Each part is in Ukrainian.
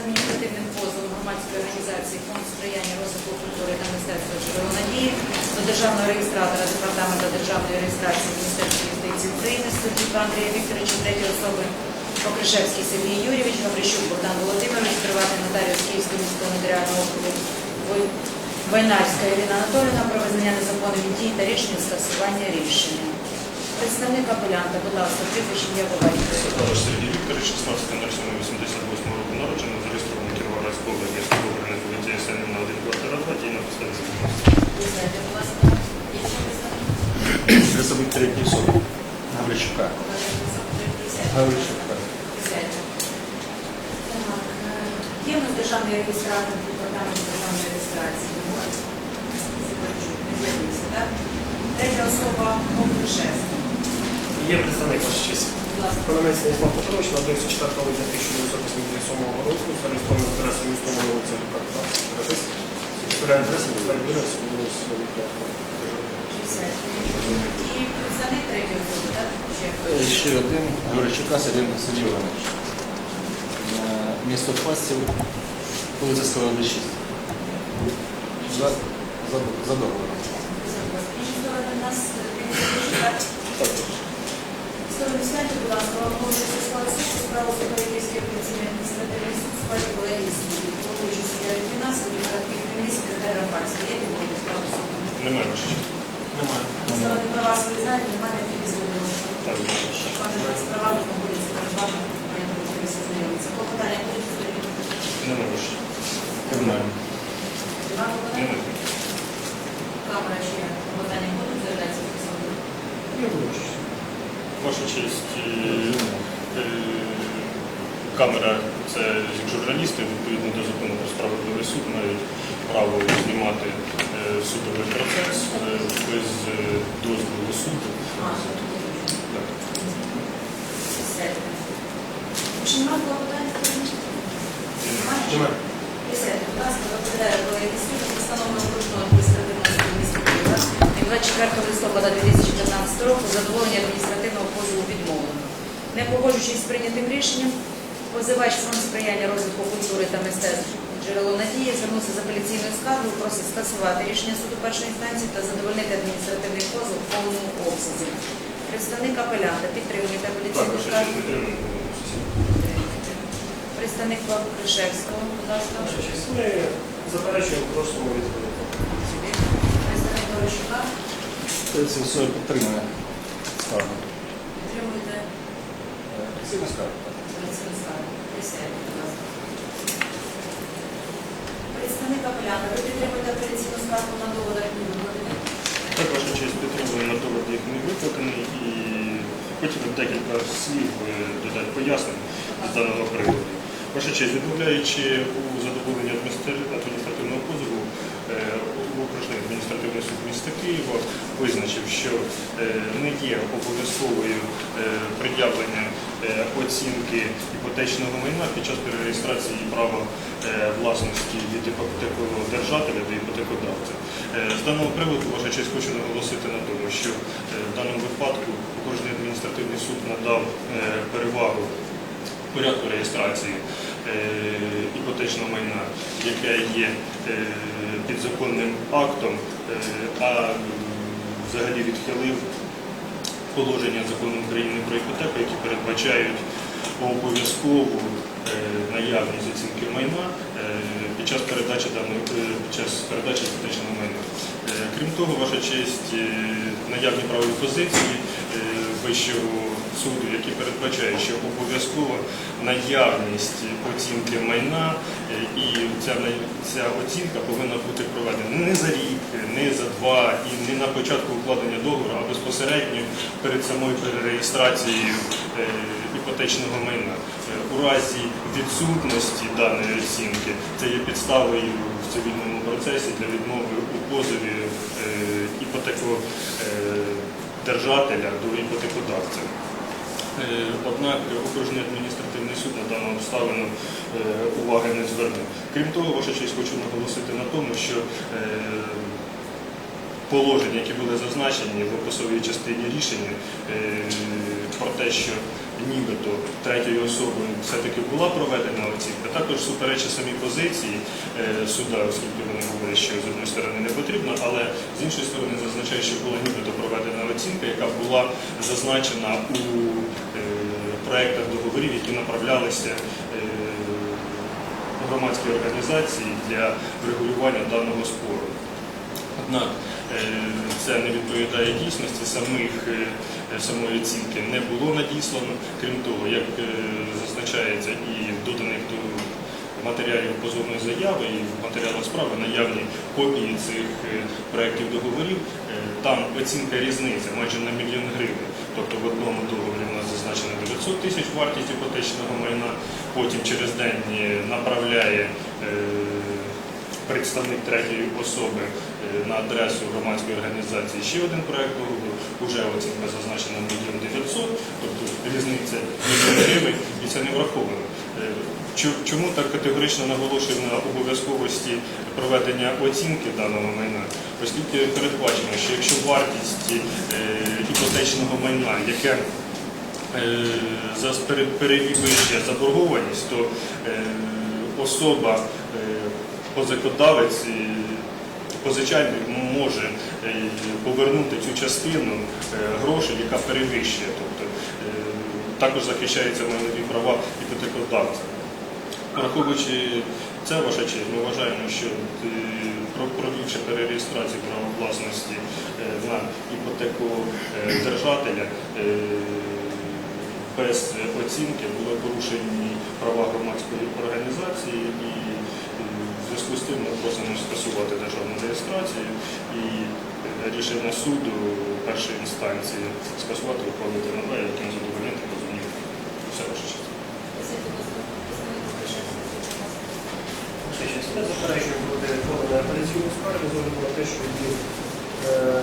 адміністративним позовом громадської організації Фонд сприяння розвитку культури та мистецтва «Джерело надії до державного реєстратора Департаменту державної реєстрації Міністерства юстиції України судді Андрія Вікторовича, третьої особи Покришевський Сергій Юрійович, Гаврищук Богдан Володимирович, приватний нотаріус Київського міського нотаріального округу Вой- Войнарська Ірина Анатоліївна про визнання незаконних дій та рішення скасування рішення. Представник апелянта, будь ласка, прізвище. Сатараш Сергій Вікторович, 16.07.88 року народження, зареєстрований Області, місто Обраний поліції на 1 квартира 2, дій на представники. Представник третьої особи. Гаврищука. Гаврищука. Є у нас державний реєстратор департаменту державної реєстрації. Третя особа Мовкришевська. Є представник ваша честь. Панамець Станіслав Петрович народився 4 липня 1987 року, зареєстрований в адресу міста вулиця Люка 2. Історія адреси Михайло Юрійович, вулиця. Присядьте. І представник третьої особи, так? Ще. Один Гаврищука Сергій Сергій Іванович. Е, Місто Фастів, вулиця Сковороди 6. За, договором. Так? Сядьте, будь ласка, вам можете склад суду, справу Суперківський апеляційний адміністративний суд, справі колегії суддів, головуючий суддя Літвіна, судді Короткий Кремлі, секретар Рафальський. Є відповідь справу суду? Немає ваша честь. Немає. Сторони права свої знають, немає необхідності звернення. Так, ваша честь. Пане з правами знаходиться перед вами, я що ви всі знайомі. Клопотання будуть стоїть? Немає честь. Кримінальний. Два клопотання? Немає. Камера ще. Клопотання будуть заявляться в суду? Ваша честь. е, е, Камера це як журналісти, відповідно до закону про справедливий суд, мають право знімати е, судовий процес без дозволу суду. Чи немає клопотань? Немає? Немає. Присядьте, будь ласка, окружного адміністративного суду міста Києва 24 листопада 2015 року задоволення відмовлено. Не погоджуючись з прийнятим рішенням, позивач фонд сприяння розвитку культури та мистецтв джерело надії звернувся з апеляційною скаргою, просить скасувати рішення суду першої інстанції та задовольнити адміністративний позов в повному обсязі. Представник апелянта підтримує апеляційну скаргу. Представник Павла Кришевського, будь ласка. Ми заперечуємо, просимо відповідати. Представник Горощука. Третя особа підтримує скаргу. Будь ласка. Представник апелянта, ви підтримуєте апеляційну скаргу на доводах не викладені? Так, ваша честь підтримує на довод, як не викликаний, і хотів декілька слів додати пояснень з даного приводу. Ваша честь, відмовляючи у задоволенні адміністративного позову, е, окружний адміністративний суд міста Києва визначив, що е, не є обов'язковою е, пред'явлення е, оцінки іпотечного майна під час перереєстрації права власності від іпотекодержателя до іпотекодавця. З даного приводу, ваша хочу наголосити на тому, що в даному випадку кожний адміністративний суд надав перевагу порядку реєстрації іпотечного майна, яке є е, підзаконним актом, е, а взагалі відхилив положення закону України про іпотеку, які передбачають обов'язкову е, наявність оцінки майна е, під час передачі даної е, під час передачі іпотечного майна. Е, Крім того, ваша честь, е, наявні правові позиції е, вищого суду, які передбачають, що обов'язково наявність оцінки майна і ця, ця оцінка повинна бути проведена не за рік, не за два і не на початку укладення договору, а безпосередньо перед самою перереєстрацією е, іпотечного майна. Е, У разі відсутності даної оцінки це є підставою в цивільному процесі для відмови у позові е, іпотекодержателя до іпотекодавця. Е, Однак окружний адміністративний суд на дану обставину е, уваги не звернув. Крім того, ваша честь хочу наголосити на тому, що е, положення, які були зазначені в описовій частині рішення, е, про те, що нібито третьою особою все-таки була проведена оцінка, також суперечить самі позиції е, суда, оскільки вони говорять, що з однієї сторони не потрібно, але з іншої сторони зазначає, що була нібито проведена оцінка, яка була зазначена у е, проектах договорів, які направлялися е, громадській організації для врегулювання даного спору. Однак е, це не відповідає дійсності, самих, е, самої оцінки не було надіслано. Крім того, як е, зазначається і в доданих до матеріалів позовної заяви і в матеріалах справи наявні копії цих проєктів договорів, там оцінка різниця майже на мільйон гривень. Тобто в одному договорі у нас зазначено 900 тисяч вартість іпотечного майна, потім через день направляє представник третьої особи на адресу громадської організації ще один проект договору, вже оцінка зазначена мільйон 900, тобто різниця мільйон гривень, і це не враховано. Е, Чому так категорично наголошуємо на обов'язковості проведення оцінки даного майна? Оскільки передбачено, що якщо вартість е, іпотечного майна, яке е, перевищує заборгованість, то особа, позикодавець, е, позичальник може е, повернути цю частину е, грошей, яка перевищує. Тобто е, також захищаються майнові права іпотекодавця. Враховуючи це, ваша честь, ми вважаємо, що про- провівши перереєстрацію права власності на іпотеку держателя, без оцінки були порушені права громадської організації і зв'язку з тим ми просимо скасувати державну реєстрацію і рішення суду першої інстанції скасувати ухвалити нове, яким задовольнити позовні. Все ваше щось не заперечую проти подання апеляційної скарги, з огляду на те, що її е,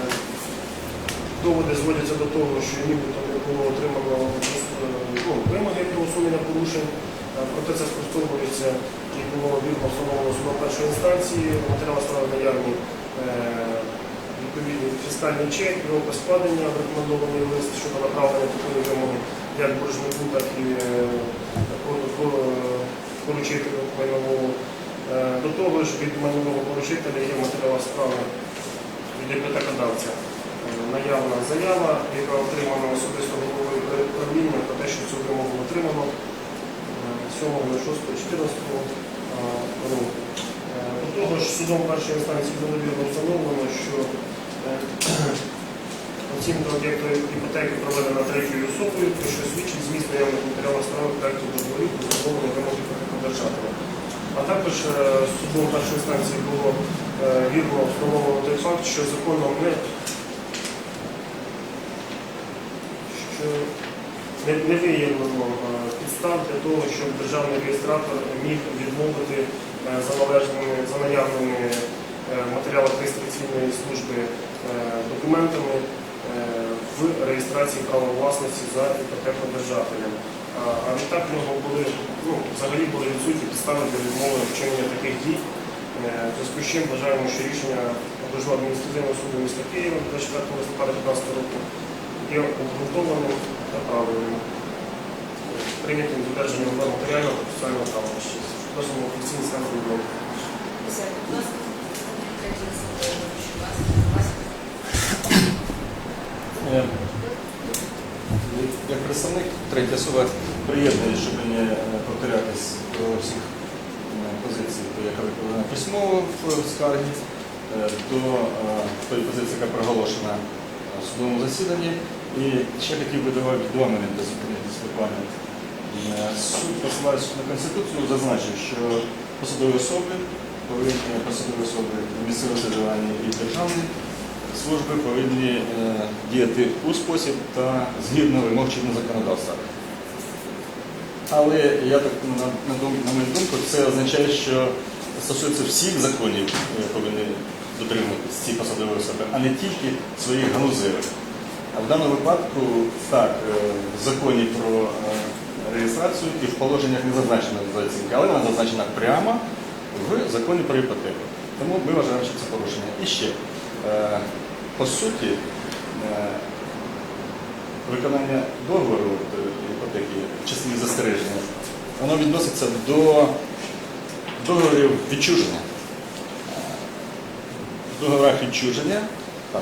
доводи зводяться до того, що нібито не було отримано е, ну, вимоги про усунення порушень, Е, проте це спростовується і було вірно встановлено судом першої інстанції, матеріал справи наявні е, відповідний фіскальний чек, його складення, рекомендований лист щодо направлення такої вимоги як боржнику, так і е, по- по- поручителю майновому. Е, До того ж, від майнового поручителя є матеріал справи від іпотекодавця. Наявна заява, яка отримана особисто головою правління про те, що цю вимогу отримано е, 7.06.14 року. Е, До того ж, судом першої інстанції було вірно встановлено, що е, оцінка об'єкту іпотеки проведена третьою особою, про що свідчить зміст наявних матеріалів справи проекту договорів про замовлення вимог. А також е, судом першої інстанції було вірно встановлено той факт, що законом не, що не, не виявлено підстав для того, щоб державний реєстратор міг відмовити е, за належними, за наявними е, матеріалах реєстраційної служби е, документами в реєстрації права власності за іпотекодержателем. А відтак в були, ну, взагалі були відсутні підстави для відмови вчинення таких дій. Зв'язку з чим вважаємо, що рішення окружного адміністративного суду міста Києва 24 листопада 2015 року є обґрунтованим та правильним, прийнятим з одержанням норм матеріального та процесуального права. Просимо офіційний стан відмови. Як представник третя особа приєднує, щоб не е, повторятись до всіх е, позицій, то яка викладена письмово в скаргі, е, до тої позиції, яка проголошена в судовому засіданні. І ще хотів би добавити два моменти зупинитися буквально. Е, Суд, посилаючись на Конституцію, зазначив, що посадові особи повинні посадові особи місцевого самоврядування і державні служби повинні е, діяти у спосіб та згідно вимог чинного законодавства. Але я так на, на, на мою думку, це означає, що стосується всіх законів е, повинні дотримуватися ці посадові особи, а не тільки своїх галузевих. А в даному випадку так, в законі про реєстрацію і в положеннях не зазначена за оцінка, але вона зазначена прямо в законі про іпотеку. Тому ми вважаємо, що це порушення. І ще, е, по суті, е, виконання договору е, такі числі застереження, воно відноситься до договорів відчуження. В договорах відчуження, там,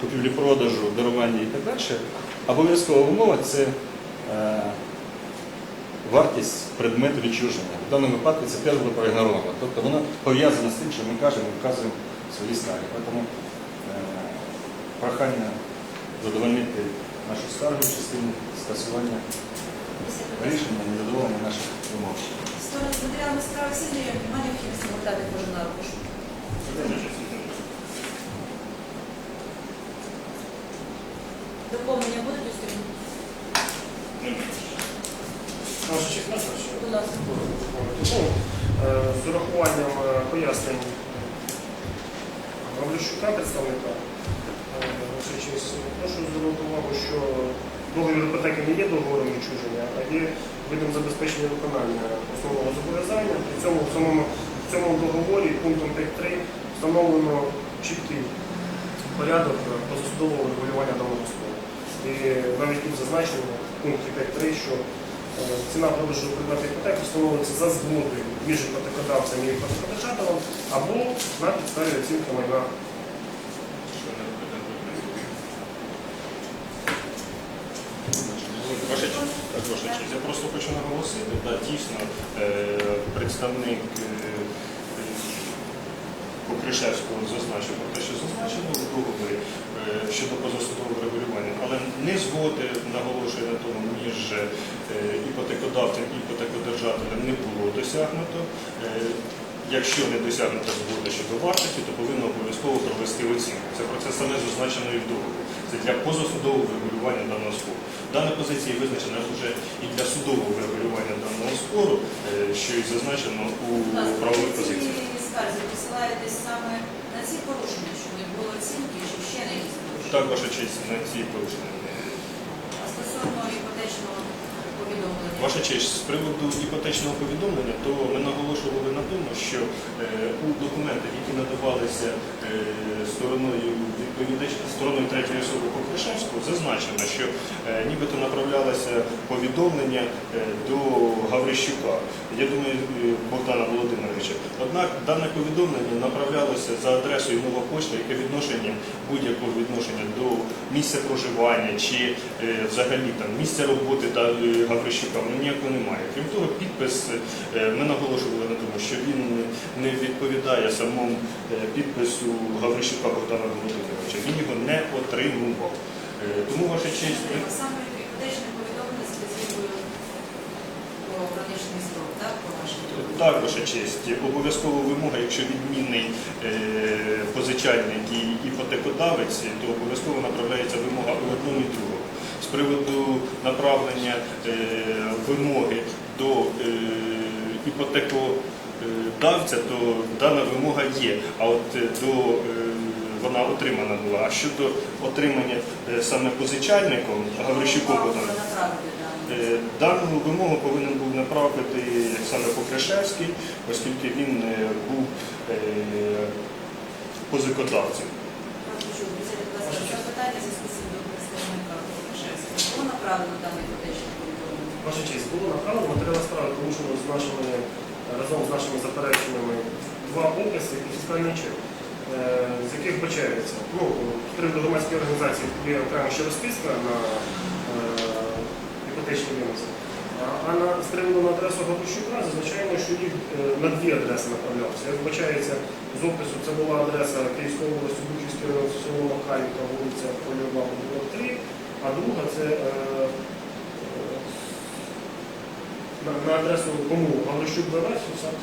купівлі-продажу, дарування і так далі, обов'язкова умова це е, вартість предмету відчуження. В даному випадку це теж було проігноровано. Тобто воно пов'язано з тим, що ми кажемо, вказуємо свої скарги. Тому е, прохання задовольнити нашу скаргу в частині скасування рішення незадоволення наших вимог. Сторони з матеріалами справи всі необхідності гортати кожен аркуш. Доповнення будуть у сторін? Ваша честь, можна ще? Будь ласка. Ну, е, з урахуванням е, пояснень Гаврищука, представника, е, прошу звернути увагу, що договір іпотеки не є договором відчуження, а є видом забезпечення виконання основного зобов'язання. При цьому в самому в цьому договорі пунктом 5.3 встановлено чіткий порядок е, позасудового регулювання даного спору. І навіть тут зазначено в пункті 5.3, що е, ціна продажу предмету іпотеки встановлюється за згодою між іпотекодавцем і іпотекодержателем або на підставі оцінки майна. Я просто хочу наголосити, да, дійсно, е, представник Покришевського зазначив про те, що зазначено в договорі е, щодо позасудового регулювання, але не згоди наголошує на тому між е, іпотекодавцем і іпотекодержателем не було досягнуто. Е, Якщо не досягнута згода щодо вартості, то повинно обов'язково провести оцінку. Це про це саме зазначено і в договорі. Це для позасудового регулювання даного спору. Дана позиція визначена вже і для судового регулювання даного спору, що і зазначено у правових позиціях. Скарзі посилаєтесь саме на ці порушення, що не було оцінки, що ще не якісь порушення? Так, ваша честь, на ці порушення. А стосовно іпотечного? Ваша честь, з приводу іпотечного повідомлення, то ми наголошували на тому, що е, у документах, які надавалися е, стороною відповідача, стороною третьої особи Покришевського, зазначено, що е, нібито направлялося повідомлення до Гаврищука, я думаю, Богдана Володимировича. Однак дане повідомлення направлялося за адресою нова почта, яке відношення будь-якого відношення до місця проживання чи е, взагалі там місця роботи та е, Гаврищука воно ніякого немає. Крім того, підпис е, ми наголошували на тому, що він не відповідає самому підпису Гаврищука Богдана Володимировича. Він його не отримував. Тому ваша честь. ми- Саме іпотечне повідомлення з вказівкою про строк, так, по вашому? Так, ваша честь. Обов'язкова вимога, якщо відмінний е, позичальник і іпотекодавець, то обов'язково направляється вимога у одному і другому. З приводу направлення е, вимоги до е, іпотекодавця, то дана вимога є. А от до вона отримана була. А щодо отримання саме позичальником дані. Е, Дану вимогу повинен був направити саме Покрешевський, оскільки він е, був е, позикодавцем. Ваша честь, було направлено матеріал справи, тому що з нашими разом з нашими запереченнями два описи і фіскальний чек, е, з яких бачається. Ну, з приводу громадської організації є окрема ще розписка на е, іпотечні. А- на з адресу Гаврищука зазначаємо, що їх е, на дві адреси направлявся. Як вбачається з опису, це була адреса Київської області, Бучівського району, село Макарівка, вулиця Польова, 3, а друга це е, на, на адресу кому Гаврищук БВ,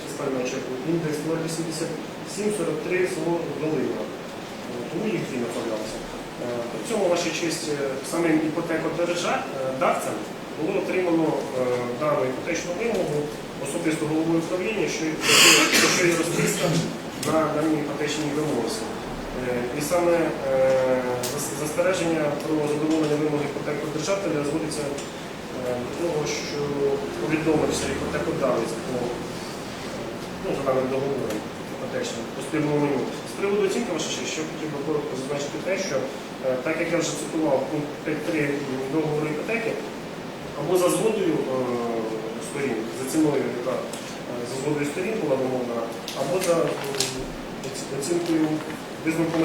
фіскального чеку, індекс 08743 село Долина. Е, Тому їх дві направлялися. Е, При цьому, ваша честь, е, самим іпотекодержавцям було отримано е, дану іпотечну вимогу особисто головою управління, що, є розписка на даній іпотечній вимозі. Е, І саме е, застереження про задоволення вимог іпотекодержателя зводиться до того, що повідомився іпотекодавець по ну, даним договором іпотечним по спільному меню. З приводу оцінки честь, що хотів би коротко зазначити те, що так як я вже цитував пункт 5.3 договору іпотеки, або за згодою е, сторін, за ціною, яка е, за згодою сторін була вимовлена, або за м, оцінкою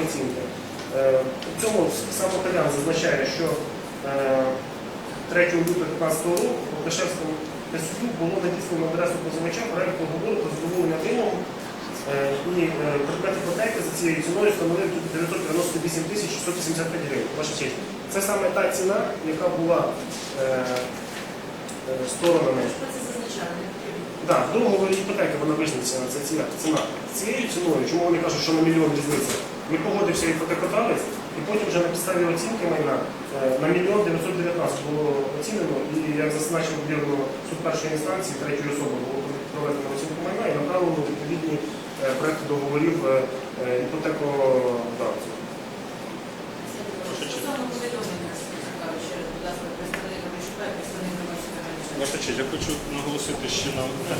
оцінки. Е, цьому сам Калян зазначає, що е, 3 лютого 2015 року Лукашевському суду було надіслано адресу позивача проект договору про задоволення вимог Е, І е, предмет іпотеки за цією ціною становив 998 тисяч 685 гривень. Ваша честь. Це саме та ціна, яка була е, е, сторонами. Що це зазначає? Да, в договорі іпотеки вона визначена, це ціна. ціна. Цією ціною, чому вони кажуть, що на мільйон різниця, не погодився іпотекодавець, і потім вже на підставі оцінки майна е, на мільйон 919 було оцінено, і як зазначив вірно суд першої інстанції, третьої особи було проведено оцінку майна і направлено відповідні е, проекти договорів е, е, іпотекодавців. Стосовно повідомлення, кажучи, будь ласка, представник і представник. Ваша я хочу наголосити ще на одне,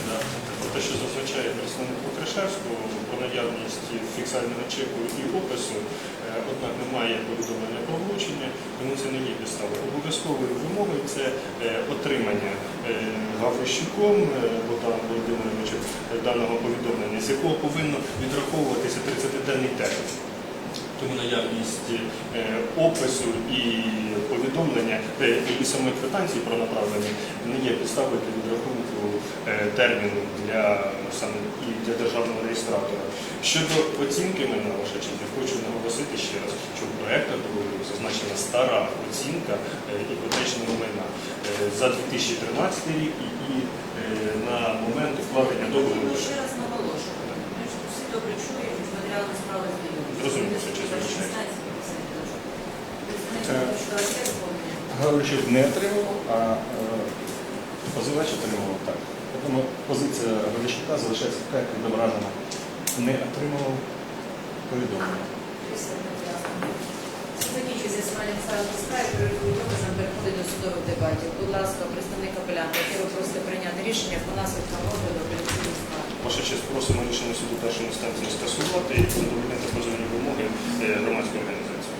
про те, що зазначає представник Лукашевського про наявність фіксального чеку і опису, е, однак немає повідомлення про влучення, тому це не є підставою. Обов'язковою вимогою це е, отримання е, Гаврищуком Богданом Володимировичем даного повідомлення, з якого повинно відраховуватися 30-денний термін. Тому наявність е, опису і повідомлення і самої квитанції про направлення не є підставою для відрахунку е, терміну для саме і для державного реєстратора. Щодо оцінки мене ваша я хочу наголосити ще раз, що в проектах договору зазначена стара оцінка е, іпотечного майна за 2013 рік і, на момент укладення договору. Ще раз наголошую. Всі добре чуємо, з матеріалами справи. Зрозуміло, що чесно? Гаврищук не отримував, а е, позивач отримував так. Тому позиція Гаврищука залишається така, як відображена. Не отримував повідомлення. Переходить до судових дебатів. Будь ласка, представник апелянта, який ви просите прийняти рішення по наслідкам розгляду. Ваша честь просимо рішення суду першої інстанції скасувати і задовольнити позовні вимоги е, громадської організації.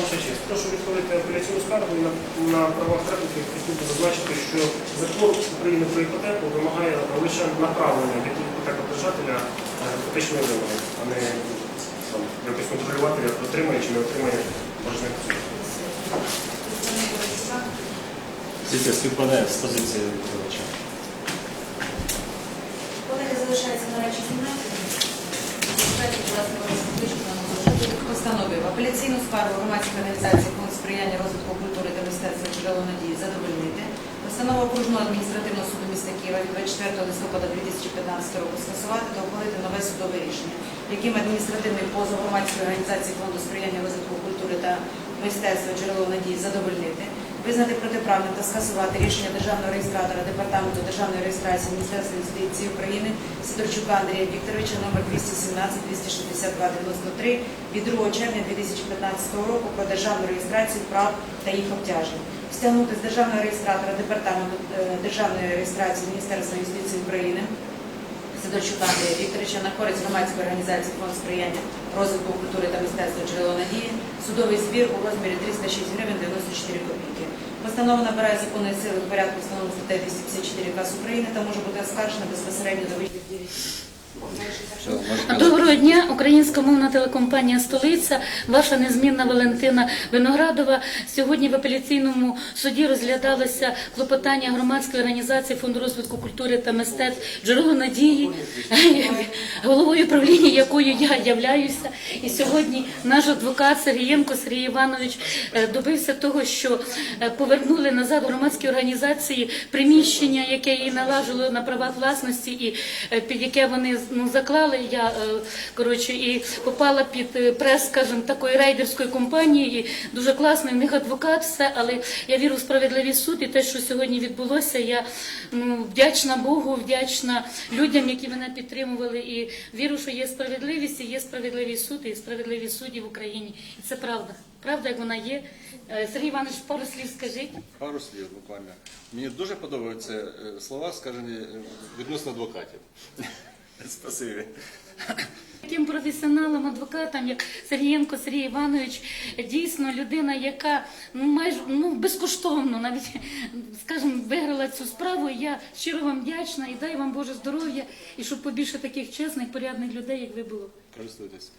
Ваша честь, прошу відхилити апеляційну скаргу на, на правах репліки хотів би зазначити, що закон України про іпотеку вимагає лише направлення від іпотекодержателя е, іпотечної вимоги, а не якось контролювати, як отримає чи не отримає боржник. Представник Громадського. Тільки співпадає з позицією позивача. Колеги залишаються на речі кімнаті. Постановив апеляційну скаргу громадської організації Фонд сприяння розвитку культури та мистецтва джерело надії задовольнити. Постанова окружного адміністративного суду міста Києва від 24 листопада 2015 року скасувати та ухвалити нове судове рішення, яким адміністративний позов громадської організації Фонду сприяння розвитку культури та мистецтва джерело надії задовольнити, визнати протиправним та скасувати рішення державного реєстратора Департаменту державної реєстрації Міністерства юстиції України Сидорчука Андрія Вікторовича номер 217 262 93 від 2 червня 2015 року про державну реєстрацію прав та їх обтяжень. Стягнути з державного реєстратора Департаменту е, державної реєстрації Міністерства юстиції України Сидорчука Андрія Вікторовича на користь громадської організації Фонд сприяння розвитку культури та мистецтва джерело надії, судовий збір у розмірі 306 гривень 94 копійки. Постанова набирає законної сили в порядку встановленої статті 254 КАС України та може бути оскаржена безпосередньо до вихідних. Доброго дня, українська мовна телекомпанія Столиця, ваша незмінна Валентина Виноградова. Сьогодні в апеляційному суді розглядалося клопотання громадської організації Фонду розвитку культури та мистецтв джерело надії, головою правління якою я являюся. І сьогодні наш адвокат Сергієнко Сергій Іванович е, добився того, що е, повернули назад громадській організації приміщення, яке їй належало на правах власності, і е, під яке вони ну, заклали. Я е, коротше і попала під е, прес, скажімо, такої рейдерської компанії. Дуже класний в них адвокат, все, але я вірю в справедливий суд і те, що сьогодні відбулося, я ну, вдячна Богу, вдячна людям, які мене підтримували, і вірю, що є справедливість, і є справедливий суд, і справедливі судді в Україні. І це правда. Правда, як вона є. Е, Сергій Іванович, пару слів скажіть. Пару слів буквально. Мені дуже подобаються слова, сказані е, відносно адвокатів. Спасибі. Таким професіоналом, адвокатом, як Сергієнко Сергій Іванович, дійсно людина, яка ну, майже ну, безкоштовно навіть, скажімо, виграла цю справу. Я щиро вам вдячна і дай вам Боже здоров'я, і щоб побільше таких чесних, порядних людей, як ви було. Користуйтесь.